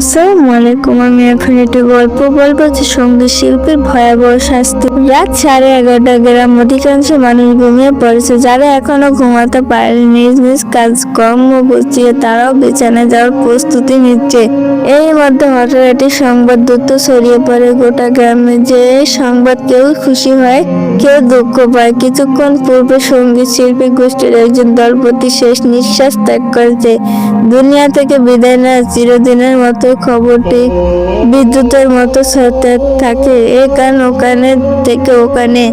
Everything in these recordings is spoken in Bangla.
আসসালামু আলাইকুম আমি এখন একটি গল্প বলব যে সংগীত শিল্পীর ভয়াবহ শাস্তি রাত সাড়ে এগারোটা গ্রাম অধিকাংশ মানুষ ঘুমিয়ে পড়েছে। যারা এখনও ঘুমাতে পারেনি, নিজ নিজ কাজকর্ম গুছিয়ে তারাও বিছানায় যাওয়ার প্রস্তুতি নিচ্ছে। এই মধ্যে হঠাৎ একটি সংবাদ দ্রুত ছড়িয়ে পড়ে গোটা গ্রামে যে সংবাদ কেউ খুশি হয়, কেউ দুঃখ পায়। কিছুক্ষণ পূর্বে সংগীত শিল্পী গোষ্ঠীর একজন দলপতি শেষ নিঃশ্বাস ত্যাগ করেছে। দুনিয়া থেকে বিদায় না চিরদিনের মতো খবরটি বিদ্যুতের মতো থাকে। এখান ওখানে থেকে ওখানে,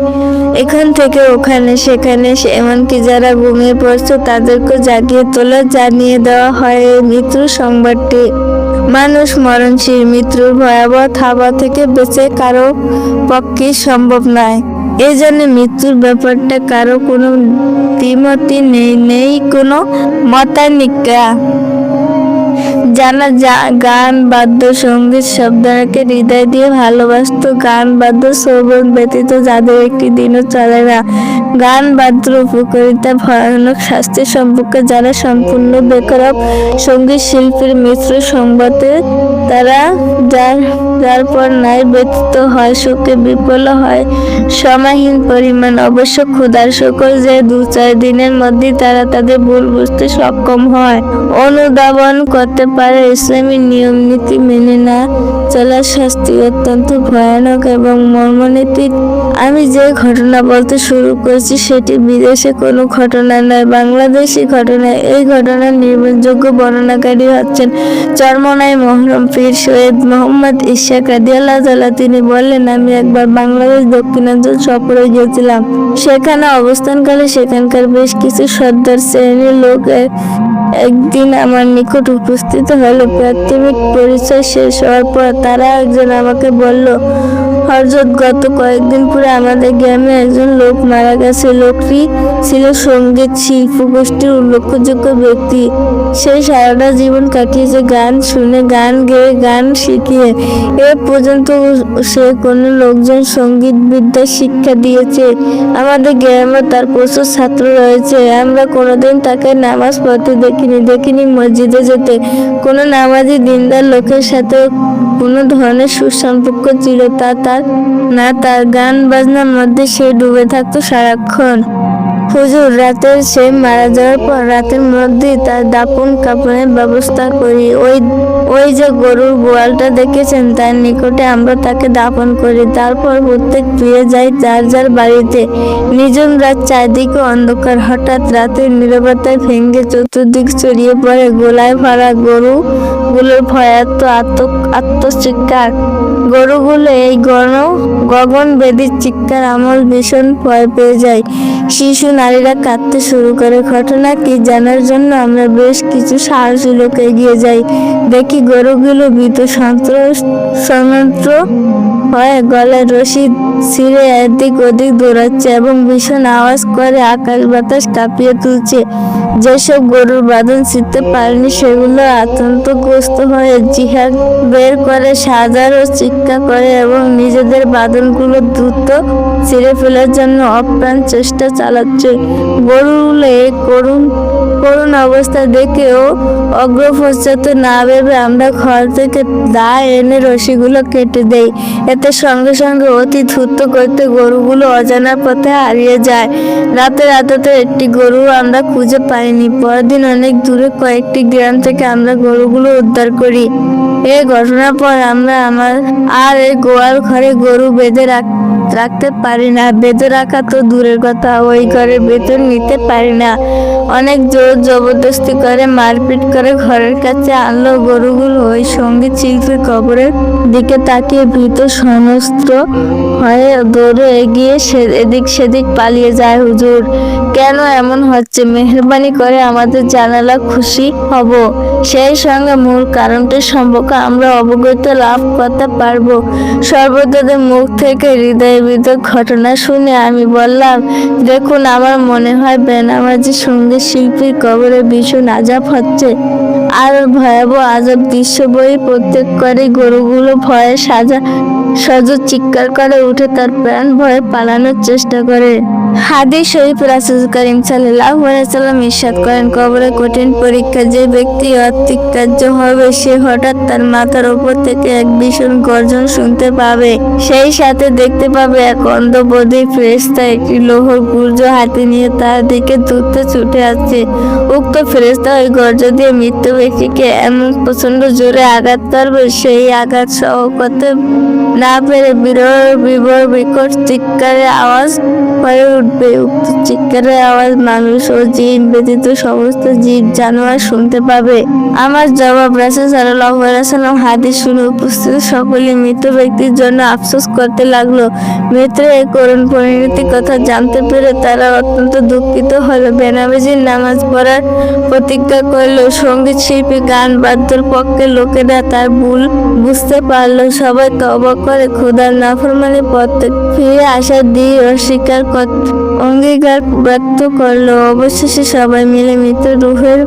এখান থেকে ওখানে, সেখানে এমনকি যারা ঘুমিয়ে পড়ছে তাদেরকে জাগিয়ে তোলা, জানিয়ে দেওয়া হয় এই মৃত্যুর সংবাদটি। মানুষ মরণশীল, মৃত্যুর ভয়াবহ থাবা থেকে বেঁচে কারও পক্ষে সম্ভব নয়। এই জন্য মৃত্যুর ব্যাপারটা কারও কোনো দ্বিমতি নেই নেই কোনো মতানিকা জানা যা, গান, বাদ্য, সংগীত শব্দকে হৃদয় দিয়ে ভালোবাসত। গান, বাদ্য, শ্রবণ ব্যতীত যাদের একটি দিনও চলে না। গান, বাদ্যর উপকারিতা, ভয়ানক শাস্তি সম্পর্কে যারা সম্পূর্ণ বেকরব সংগীত শিল্পীর মিশ্র সংবাদে, তারা যার যার পর নাই ব্যতীত হয়, সুখে বিফল হয়, সমাহীন পরিমাণ। অবশ্য ক্ষুধার সকল যে দু চার দিনের মধ্যেই তারা তাদের ভুল বুঝতে সক্ষম হয়। অনুধাবন করতে পারে ইসলামী নিয়ম নীতি মেনে না চলার শাস্তি অত্যন্ত ভয়ানক এবং মর্মনীতিক আমি যে ঘটনা বলতে শুরু করেছি সেটি বিদেশে কোনো ঘটনা নয়, বাংলাদেশি ঘটনা। এই ঘটনার নির্ভরযোগ্য বর্ণনাকারী হচ্ছেন চরমনাই মহরম পীর সৈয়দ মোহাম্মদ ইশাক রাদিয়াল্লাহ তাআলা। তিনি বললেন, আমি একবার বাংলাদেশ দক্ষিণাঞ্চল সফরে গিয়েছিলাম। সেখানে অবস্থানকালে সেখানকার বেশ কিছু সর্দার শ্রেণির লোক এক- একদিন আমার নিকট উপস্থিত হলো, প্রাথমিক পরিচয় শেষ হওয়ার পর তারা একজন আমাকে বলল, হরজত, গত কয়েকদিন পরে আমাদের গ্রামে একজন লোক মারা গেছে। লোকটি ছিল সংগীত শিল্প গোষ্ঠীর উল্লেখযোগ্য ব্যক্তি। সে সারাটা জীবন কাটিয়েছে, গান শুনে, গান গেয়ে, গান শিখিয়ে। এ পর্যন্ত সে কোনো লোকজন সংগীত বিদ্যা শিক্ষা দিয়েছে। আমাদের গ্রামে তার প্রচুর ছাত্র রয়েছে। আমরা কোনোদিন তাকে নামাজ পড়তে দেখিনি দেখিনি মসজিদে যেতে। কোনো নামাজি দিনদার লোকের সাথে কোনো ধরনের সুসম্পর্ক ছিল তা তার, না তার গান বাজনার মধ্যে সে ডুবে থাকতো সারাক্ষণ। হুজুর, রাতের সে মারা যাওয়ার পর রাতের মধ্যেই তার দাপন কাপড়ের ব্যবস্থা করি। ওই ওই যে গরুর গোয়ালটা দেখেছেন, তার নিকটে আমরা তাকে দাপন করি। তারপর প্রত্যেক ফিরে যাই যার যার বাড়িতে। নিজন রাত চারদিকে অন্ধকার। হঠাৎ রাতের নীরবতায় ভেঙে চতুর্দিক ছড়িয়ে পড়ে। গোলায় ভরা গরু গুলোর ভয়াত্ম আত্ম, আত্মচিৎকার। গরুগুলো এই গণ, গগন বেদির চিৎকার, আমল ভীষণ ভয় পেয়ে যায়। শিশু নারীরা কাঁদতে শুরু করে। ঘটনা কি জানার জন্য আমরা বেশ কিছু সাহসী লোক এগিয়ে যাই। দেখি গরুগুলো ভীত সন্ত্রস্ত সন্ত্র হয়ে গলায় রশি ছিঁড়ে এদিক ওদিক দৌড়াচ্ছে এবং ভীষণ আওয়াজ করে আকাশ বাতাস কাঁপিয়ে তুলছে। যেসব গরুর বাঁধন ছিঁড়তে পারেনি, সেগুলো আতঙ্কগ্রস্ত হয়ে জিহাদ বের করে, সাজার ও চিৎকার করে এবং নিজেদের বাঁধনগুলো দ্রুত ছিঁড়ে ফেলার জন্য অপ্রাণ চেষ্টা চালাচ্ছে। গরুগুলো এই করুণ করুণ অবস্থা দেখেও অগ্রপশ্চাৎ না ভেবে আমরা ঘর থেকে দা এনে রশিগুলো কেটে দেই। এতে সঙ্গে সঙ্গে অতি ধূর্ত করতে গরুগুলো অজানা পথে হারিয়ে যায়। রাতে রাতে একটি গরু আমরা খুঁজে পাইনি। পরের দিন অনেক দূরে কয়েকটি গ্রাম থেকে আমরা গরুগুলো উদ্ধার করি। এই ঘটনার পর আমরা আমার আর এই গোয়াল ঘরে গরু বেঁধে রাখ রাখতে পারি না, বেঁধে রাখা তো দূরের কথা, ওই ঘরে বেতন নিতে পারি না। অনেক জোর জবরদস্তি করে, মারপিট করে ঘরের কাছে আনলো গরুগুলো। ওই সংগীত শিল্পীর কবরের দিকে তাকিয়ে ভীত সমস্ত হয়ে দৌড়ে এগিয়ে সে- এদিক সেদিক পালিয়ে যায়। হুজুর, কেন এমন হচ্ছে? মেহরবানি করে আমাদের জানালা খুশি হব। সেই সঙ্গে মূল কারণটি সম্পর্কে আমরা অবগত লাভ করতে পারব। সর্বদাদের মুখ থেকে হৃদয় বিদক ঘটনা শুনে আমি বললাম, দেখুন, আমার মনে হয় বেনামাজি সংগীত শিল্পীর কবরে ভীষণ আজাব হচ্ছে। আর ভয়াবহ আজব দৃশ্য বই প্রত্যেক করে গরুগুলো ভয়ে সাজা সজ চিৎকার করে উঠে তার প্রাণ ভয়ে পালানোর চেষ্টা করে। হাদিস শরীফ রাসুল করিম আলাইহি সাল্লাম ইরশাদ করেন, কবরে কঠিন পরীক্ষা যে ব্যক্তি অতিকার্য হবে, সে হঠাৎ তার মাথার উপর থেকে এক ভীষণ গর্জন শুনতে পাবে। সেই সাথে দেখতে পাবে এক অন্ধবদী ফেরেশতা একটি লোহর গুর্জ হাতে নিয়ে তার দিকে দ্রুত ছুটে আসছে। উক্ত ফেরেশতা ওই গর্জ দিয়ে মৃত্যু ব্যক্তিকে এমন প্রচণ্ড জোরে আঘাত করবে, সেই আঘাত সহ করতে না পেরে বিরল বিবর বিকট চিৎকারের আওয়াজ হয়ে উঠবে উক্ত চিৎকারের আওয়াজ, মানুষ ও জিন ব্যতীত সমস্ত জীব জানোয়ার শুনতে পাবে। আমার জবাব রাসুল সাল্লাম হাদিস শুনে উপস্থিত সকলে মৃত ব্যক্তির জন্য আফসোস করতে লাগল। মৃতের এই করুণ পরিণতির কথা জানতে পেরে তারা অত্যন্ত দুঃখিত হলো। বেনামাজির নামাজ পড়ার প্রতিজ্ঞা করল সংগীত শিল্পী গান বাদ্যর পক্ষে লোকেরা তার ভুল বুঝতে পারল। সবাই তবা করে খোদার নাফরমানি পথ ফিরে আসার দিয়ে অস্বীকার কর অঙ্গীকার ব্যক্ত করল। অবশেষে সবাই মিলে মৃত রুহের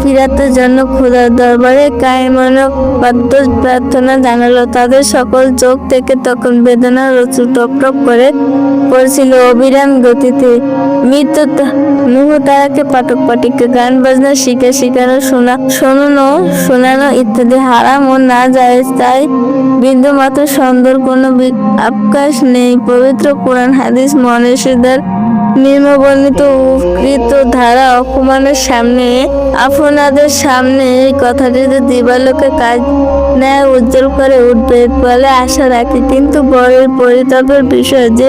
ফিরাতের জন্য খোদার দরবারে প্রার্থনা জানালো। তাদের সকল চোখ থেকে তখন বেদনার রচু টপ টপ করে পড়ছিল অবিরাম গতিতে। মৃত্যু নুহ তারাকে পাঠক পাঠিকে গান বাজনা শিখে শিখানো, শোনা, শোনানো শোনানো ইত্যাদি। হারাম ও না যায় তাই বিন্দু মাত্র সুন্দর কোনো আবকাশ নেই। পবিত্র কোরআন, হাদিস eder. নিম্নবর্ণিত উৎকৃত ধারা অপমানের সামনে, আপনাদের সামনে এই কথাটিতে দিবালোকে কাজ ন্যায় উজ্জ্বল করে উঠবে বলে আশা রাখি। কিন্তু বড়ই পরিতাপের বিষয় যে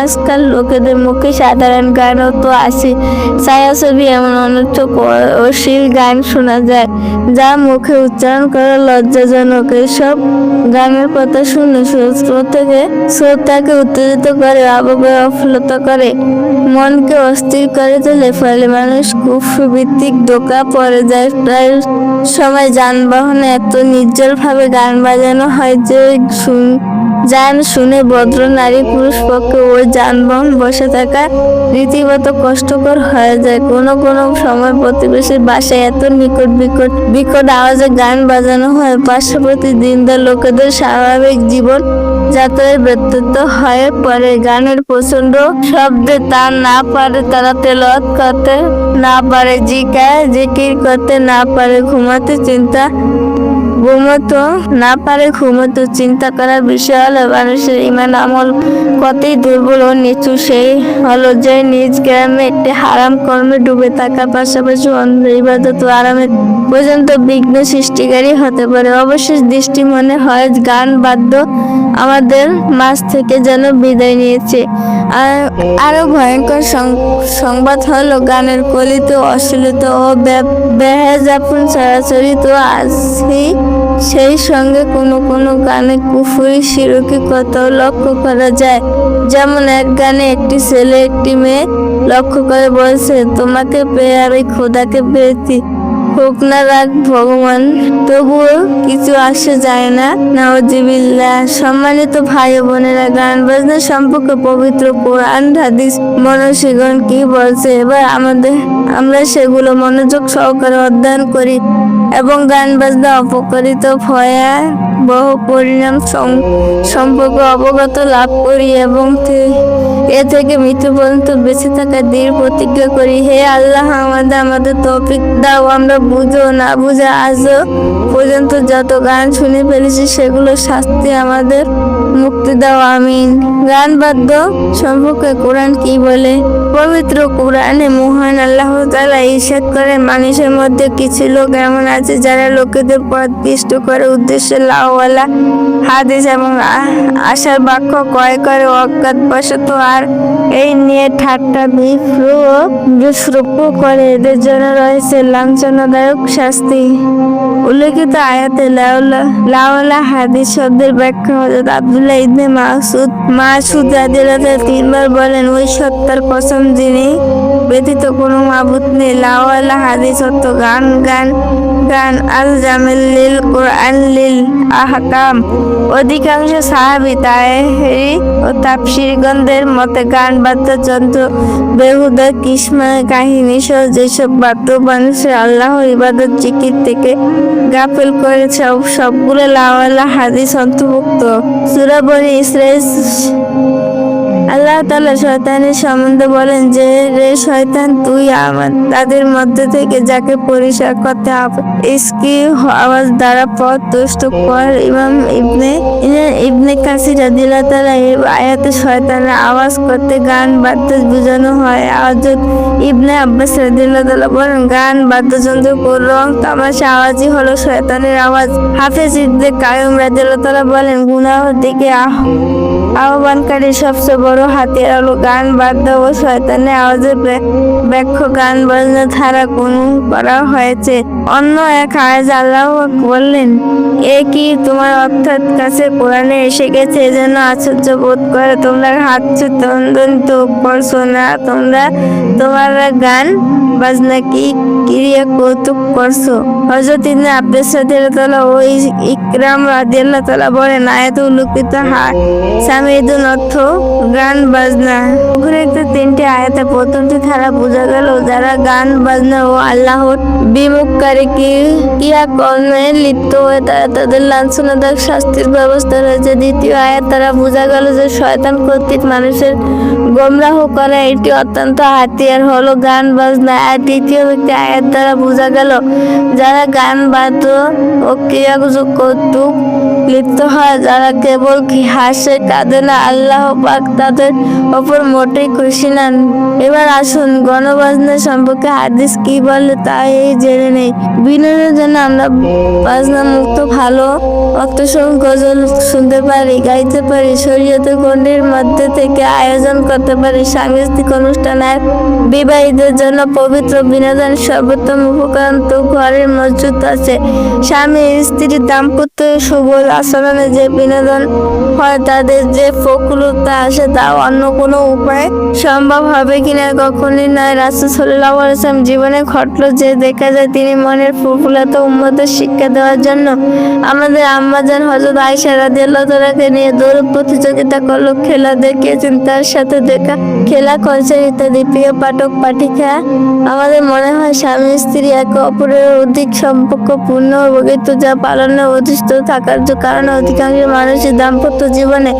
আজকাল লোকেদের মুখে সাধারণ গানও তো আসে, ছায়াছবি এমন অনর্থক অশ্লীল গান শোনা যায়, যা মুখে উচ্চারণ করা লজ্জাজনক। এসব গানের কথা শুনে শ্রোত থেকে শ্রোতাকে উত্তেজিত করে আবেগে অফলতা করে। মনকে অস্থির করে তোলে, ফলে মানুষ খুব সুভিত্তিক দোকা পড়ে যায়। প্রায় সময় যানবাহনে এত নির্জল ভাবে গান বাজানো হয় যে যান শুনে ভদ্র নারী পুরুষ পক্ষে ওই যানবাহন বসে থাকা রীতিমতো কষ্টকর হয়ে যায়। কোনো কোনো সময় প্রতিবেশীর বাসায় এত নিকট বিকট বিকট আওয়াজে গান বাজানো হয়। পার্শ্ববর্তী দিনদার লোকেদের স্বাভাবিক জীবন যাত্রায় ব্যর্থ হয়ে পড়ে। গানের প্রচণ্ড শব্দে তা না পারে তারা তেলত করতে না পারে, জিকায় জিকির করতে না পারে, ঘুমাতে চিন্তা ঘুমতো না পারে ঘুমতো। চিন্তা করার বিষয় হলো, মানুষের ইমান আমল কতই দুর্বল ও নিচু, সেই হলো যে নিজ গ্রামে একটি হারাম কর্মে ডুবে থাকার পাশাপাশি অন্ধ ইবাদত ও আরামের পর্যন্ত বিঘ্ন সৃষ্টিকারী হতে পারে। অবশেষ দৃষ্টি মনে হয়, গান বাদ্য আমাদের মাঝ থেকে যেন বিদায় নিয়েছে। আর আরও ভয়ঙ্কর সংবাদ হলো, গানের কলিত, অশ্লীলত ও বেহেজাপুন সরাসরি তো আসি সেই সঙ্গে কোনো কোনো গানে কুফুরি, শিরকি কথাও লক্ষ্য করা যায়। যেমন এক গানে একটি ছেলে, একটি মেয়ে লক্ষ্য করে বলছে, তোমাকে পেয়ে আমি খোদাকে পেয়েছি। হোক না রাগ, ভগবান, তবুও কিছু আসে যায় না। নাওজিবিল্লাহ, সম্মানিত ভাই বোনেরা, গান বাজনা সম্পর্কে পবিত্র কোরআন, হাদিস, মনসিগণ কি বলছে? এবার আমাদের, আমরা সেগুলো মনোযোগ সহকারে অধ্যয়ন করি। এবং গান বাজনা অপকারিত ভয়া বহু পরিণাম সম- সম্পর্কে অবগত লাভ করি এবং এ থেকে মৃত্যু পর্যন্ত বেঁচে থাকার দৃঢ় প্রতিজ্ঞা করি। হে আল্লাহ, আমাদের আমাদের তৌফিক দাও। আমরা বুঝো না বুঝে আজও পর্যন্ত যত গান শুনে ফেলেছি সেগুলো শাস্তি আমাদের মুক্তি দাও, আমিন। গান বাদ্য সম্পর্কে কোরআন কি বলে? পবিত্র কোরআনে মহান আল্লাহ তালা ইরশাদ করে মানুষের মধ্যে কিছু লোক এমন আছে যারা লোকেদের পথ পিষ্ট করে। উদ্দেশ্যে লাওয়ালা, হাদিস এবং আশার বাক্য ক্রয় করে। অজ্ঞাত বশত আর এই নিয়ে ঠাট্টা বিশ্রুপ করে। এদের জন্য রয়েছে লাঞ্ছনাদায়ক শাস্তি। উল্লেখিত আয়াতে লাওলা হাদিস শব্দের ব্যাখ্যা হজরত আব্দুল্লাহ ইবনে মাসুদ মাসুদ রাদিয়াল্লাহু তিনবার বলেন ওই সত্তার কসম যিনি ব্যতীত কোনো মাবুদ নেই। লাওয়ালা হাদিস অর্থ গান গান গান। আল জামিল লিল কোরআন লিল আহকাম। অধিকাংশ সাহাবি তাহেরি ও তাপসিরগণদের মতে গান বাদ্যযন্ত্র বেহুদা, কিসমা, কাহিনী সহ যেসব বাদ্য মানুষের আল্লাহর ইবাদত, জিকির থেকে গাফেল করেছে সবগুলো লাওয়ালা হাদিস অন্তর্ভুক্ত। সুরাবনি ইসরাইল আল্লাহ তালা শয়তানের সম্বন্ধে বলেন যে, রে শয়তান, তুই আমার, তাদের মধ্যে থেকে যাকে পরিষ্কার করতে ইসকি আওয়াজ দ্বারা পথ দুষ্ট কর। ইমাম ইবনে ইবনে কাসির রাদিয়াল্লাহু তাআলা এই আয়াতে শয়তানের আওয়াজ করতে গান বাদ্য বোঝানো হয়। আওয়াজ ইবনে আব্বাস রাদিয়াল্লাহু তাআলা বলেন, গান, বাদ্যযন্ত্র রং, তামাশা আওয়াজই হলো শয়তানের আওয়াজ। হাফেজ ইবনে কায়ুম রাদিয়াল্লাহু তাআলা বলেন গুনাহ দিকে আহ। আহ্বানকারী সবচেয়ে বড় হাতিয়ার হলো গান বাদ্য ও শয়তানের আওয়াজে ব্যাখ্য গান বাজনা ধারা কোন করা হয়েছে। অন্য এক আয়াজ আল্লাহ বললেন, এ কি তোমার অর্থাৎ কাছে কোরআনে এসে গেছে এজন্য আশ্চর্য বোধ করে? তোমরা হাত তন্দন্ত করছ না? তোমরা তোমার গান বাজনা কি ক্রিয়া কৌতুক করছ? হজরত ইবনে আব্বাস রাদিয়াল্লাহু ও ইকরাম রাদিয়াল্লাহু তাআলা বলেন আয়াত উল্লেখিত হা সামিদুন অর্থ, গান, বাজনা। উপরিক্ত তিনটি আয়াতে প্রথমটি ধারা বোঝা গেল যারা গান, বাজনা ও আল্লাহর বিমুখকারী কি ক্রিয়া কর্মে লিপ্ত হয়ে তারা তাদের লাঞ্ছনাদায়ক শাস্তির ব্যবস্থা রয়েছে। দ্বিতীয় আয়াত তারা বোঝা গেল যে শয়তান কর্তৃক মানুষের গোমরাহ করা এটি অত্যন্ত হাতিয়ার হলো গান, বাজনা। আর তৃতীয় ব্যক্তি আয়াত দ্বারা বোঝা গেল যারা গান, বাদ্য ও ক্রিয়া কৌতুক লিপ্ত হয়, যারা কেবল হাসে, কাঁদে না আল্লাহ পাক তাদের ওপর মোটেই খুশি নন এবার আসুন গণবাজনা সম্পর্কে হাদিস কি বলে তা এই জেনে নেই। বিনোদনের জন্য আমরা বাজনা মুক্ত, ভালো অক্তসম গজল শুনতে পারি, গাইতে পারি, শরীয়তের গণ্ডির মধ্যে থেকে আয়োজন করতে পারি, সাংস্কৃতিক অনুষ্ঠান আর বিবাহীদের জন্য পবিত্র বিনোদন সর্বোত্তম উপকরণ। তো ঘরের মজুদ আছে, স্বামী, স্ত্রী, দাম্পত্য সুবল আচরণে যে বিনোদন হয় তাদের যে প্রকুলতা আসে তা অন্য কোনো উপায়ে সম্ভব হবে কিনা কখনই নয়। রাসুল সাল্লাহ আলাইসালাম জীবনে ঘটলো যে দেখা যায় তিনি মনের প্রফুল্লতা উন্মত শিক্ষা দেওয়ার জন্য আমাদের আম্মাজান হজরত আয়সা রাদিয়াল্লাহু তাআলাকে নিয়ে দৌড় প্রতিযোগিতা করল, খেলা দেখিয়েছেন, তার সাথে দেখা, খেলা করেছেন ইত্যাদি। প্রিয় পাঠক, পাঠিকা, আমাদের মনে হয় স্বামী স্ত্রী একে অপরের অধিক সম্পর্ক পূর্ণ বগিত যা পালনে অধিষ্ঠ থাকার কারণে অধিকাংশ মানুষের দাম্পত্য জীবনে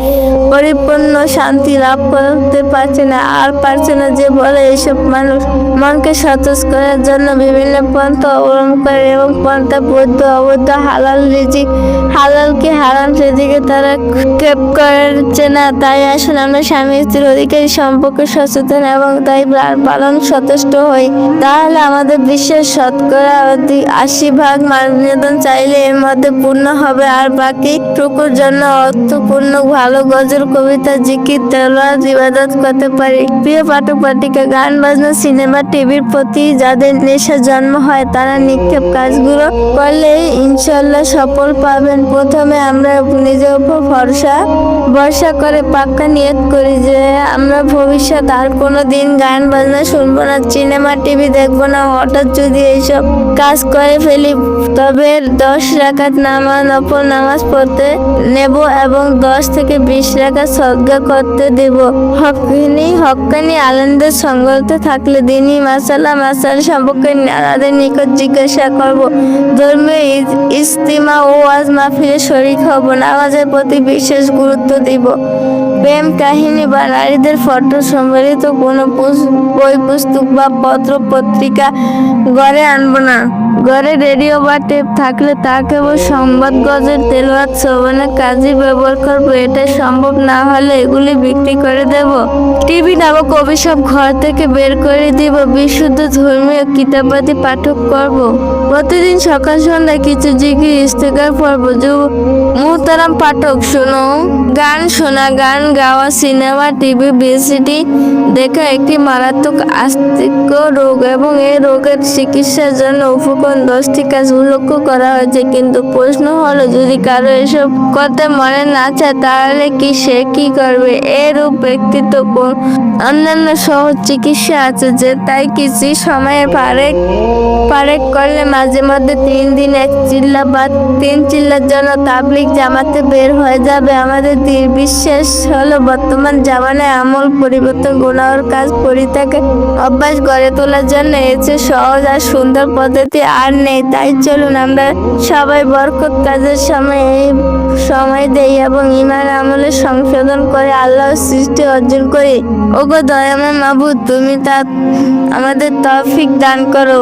পরিপূর্ণ শান্তি লাভ করতে পারছে না। আর পারছে না যে বলে এইসব মানুষ মনকে সতেজ করার জন্য বিভিন্ন পন্থা অবলম্বন করে এবং পন্থা বৈধ অবৈধ, হালাল রিজিক, হালালকে হারাম সেদিকে তারা কেপ করছে না। তাই আসুন আমরা স্বামী স্ত্রীর অধিকারী সম্পর্কে সচেতন এবং তাই পালন সচেষ্ট হই। তাহলে আমাদের বিশ্বের শতকরা অধিক আশি ভাগ মানবেদন চাইলে এর মধ্যে পূর্ণ হবে। আর বাকি টুকুর জন্য অর্থপূর্ণ ভালো গজল কবিতা জিকির তেলাওয়াত ইবাদত করতে পারি প্রিয় পাঠক পাঠিকা, গান বাজনা, সিনেমা, টিভির প্রতি যাদের নেশা জন্ম হয়, তারা নিক্ষেপ কাজগুলো করলে ইনশাল্লাহ সফল পাবেন। প্রথমে আমরা নিজের উপর ভরসা ভরসা করে পাক্কা নিয়ত করি যে আমরা ভবিষ্যৎ আর কোনো দিন গান বাজনা শুনব না, সিনেমা, টিভি দেখব না, হঠাৎ যদি এইসব কাজ করে ফেলি, তবে দশ রাকাত নামাজ, নফল নামাজ পড়তে নেব এবং দশ থেকে বিশ রাকাত সজ্ঞা করতে দেব। হকানি হকানি আনন্দের সঙ্গতে থাকলে দিনই মাসালা, মাসাল সম্পর্কে তাদের নিকট জিজ্ঞাসা করব। ধর্মীয় ইস্তিমা ও আজ মাহফিলে শরিক হব, নামাজের প্রতি বিশেষ গুরুত্ব দিব। প্রেম কাহিনী বা নারীদের ফটো সম্বলিত কোনো বই পুস্তক বা পত্র পত্রিকা গড়ে আনব না। ঘরে রেডিও বা টেপ থাকলে তা কেবল সংবাদ গজের তেলওয়াত শ্রবণের কাজে ব্যবহার করব এটা সম্ভব না হলে এগুলি বিক্রি করে দেব। টিভি নামক অভিশাপ ঘর থেকে বের করে দিব। বিশুদ্ধ ধর্মীয় কিতাবাদি পাঠক করব। প্রতিদিন সকাল সন্ধ্যায় কিছু জিকির, ইস্তেকার পর্ব। মুহতারাম পাঠক, শোনো। গান শোনা, গান গাওয়া, সিনেমা টিভি বিসিডি দেখা একটি মারাত্মক আস্তিক্য রোগ এবং এই রোগের চিকিৎসার জন্য উপকরণ দশটি কাজ উল্লেখ করা হয়েছে। কিন্তু প্রশ্ন হলো, যদি কারও এসব করতে মনে না চায়, তাহলে কি সে কি করবে? এরূপ ব্যক্তিত্ব অন্যান্য সহজ চিকিৎসা আছে যে তাই কিছু সময়ে পারে পারে করলে মাঝে মধ্যে তিন দিন এক চিল্লা বা তিন চিল্লার জন্য তাবলিক জামাতে বের হয়ে যাবে। আমাদের দৃঢ় বিশ্বাস হলো বর্তমান জামানায় আমল পরিবর্তন গুণাওর কাজ পরিত্যাগে, অভ্যাস গড়ে তোলার জন্য এসে সহজ আর সুন্দর পদ্ধতি আর নেই। তাই চলুন আমরা সবাই বরকত কাজের সময় এই সময় দেই এবং ইমান আমলে সংশোধন করে আল্লাহ সৃষ্টি অর্জন করে। ওগো দয়াময় মাবুদ, তুমি তা আমাদের তৌফিক দান করো।